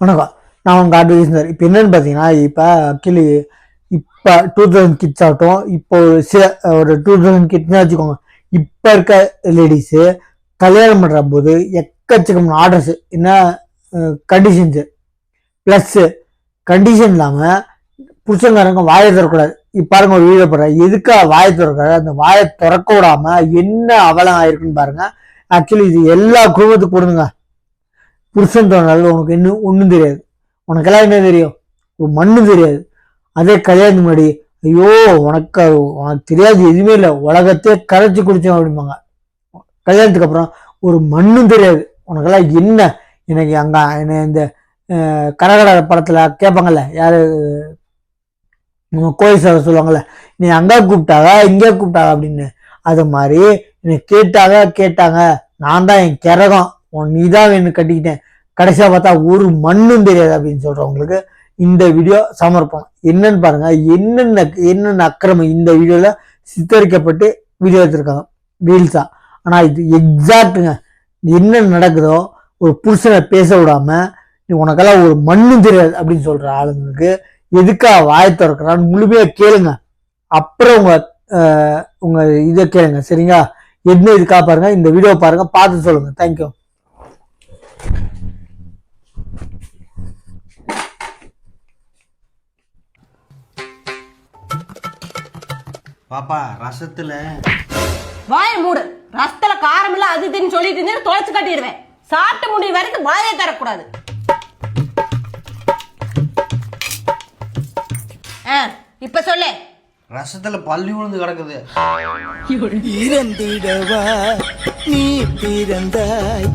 வணக்கம். நான் உங்கள் அட்வைஸ் இப்போ என்னென்னு பார்த்தீங்கன்னா இப்போ ஆக்சுவலி இப்போ டூ தௌசண்ட் கிட்ஸ் ஆகட்டும் இப்போ சில ஒரு டூ தௌசண்ட் கிட்ஸ்னு வச்சுக்கோங்க. இப்போ இருக்க லேடிஸு கல்யாணம் பண்ணுற போது எக்கச்சக்கமான ஆர்டர்ஸு என்ன கண்டிஷன்ஸு ப்ளஸ்ஸு கண்டிஷன் இல்லாமல் புருஷங்காரங்க வாயை திறக்கூடாது இப்போ பாருங்க ஒரு வீடியோ போடுறேன். எதுக்காக வாயை திறக்கிறாரு அந்த வாயை திறக்க விடாமல் என்ன அவலம் ஆயிருக்குன்னு பாருங்கள் ஆக்சுவலி இது எல்லா குடும்பத்துக்கும் கொடுங்க புருஷன் தோணாலும் உனக்கு இன்னும் ஒன்றும் தெரியாது. உனக்கெல்லாம் என்ன தெரியும்? ஒரு மண்ணும் தெரியாது. அதே கல்யாணத்துக்கு முன்னாடி ஐயோ உனக்கு உனக்கு தெரியாது எதுவுமே இல்லை. உலகத்தையே கரைச்சி குடிச்சோம் அப்படிம்பாங்க. கல்யாணத்துக்கு அப்புறம் ஒரு மண்ணும் தெரியாது. உனக்கெல்லாம் என்ன? எனக்கு அங்கே என்ன இந்த கரகட படத்தில் கேட்பாங்கல்ல யார்? கோயில் சார் சொல்லுவாங்கல்ல நீ அங்கே கூப்பிட்டாங்க இங்கே கூப்பிட்டாங்க அப்படின்னு. அது மாதிரி என்னை கேட்டாங்க கேட்டாங்க. நான் தான் என் கிரகம். உன் நீ தான் வேணும் கட்டிக்கிட்டேன். கடைசியாக பார்த்தா ஒரு மண்ணும் தெரியாது அப்படின்னு சொல்கிறவங்களுக்கு இந்த வீடியோ சமர்ப்பணம். என்னன்னு பாருங்க. என்னென்ன என்னென்ன அக்கிரமம் இந்த வீடியோவில் சித்தரிக்கப்பட்டு வீடியோ எடுத்திருக்காங்க. ரீல்ஸாக ஆனால் இது எக்ஸாக்ட்டுங்க என்ன நடக்குதோ ஒரு புருஷனை பேச விடாமல் நீ உனக்கெல்லாம் ஒரு மண்ணும் தெரியாது அப்படின்னு சொல்கிற ஆளுங்களுக்கு எதுக்கா வாய் திறக்கிறான்னு முழுமையாக கேளுங்க. அப்புறம் உங்கள் உங்கள் இதை கேளுங்க. சரிங்களா? என்ன இதுக்கா பாருங்கள் இந்த வீடியோ பாருங்கள் பார்த்து சொல்லுங்கள் தேங்க்யூ பாப்பா ரசத்துல வாயை மூடு. ரசத்துல காரம் இல்ல அது இதுன்னு சொல்லிட்டு இருந்து தொலைச்சு கட்டிடுவேன். சாப்பிட்டு முடிவு வரைக்கும் வாயை தரக்கூடாது ஆ, இப்ப சொல்லு. ரசத்துல பள்ளி விழுந்து கிடக்குது. இறந்திடவா நீ பிறந்தாய்.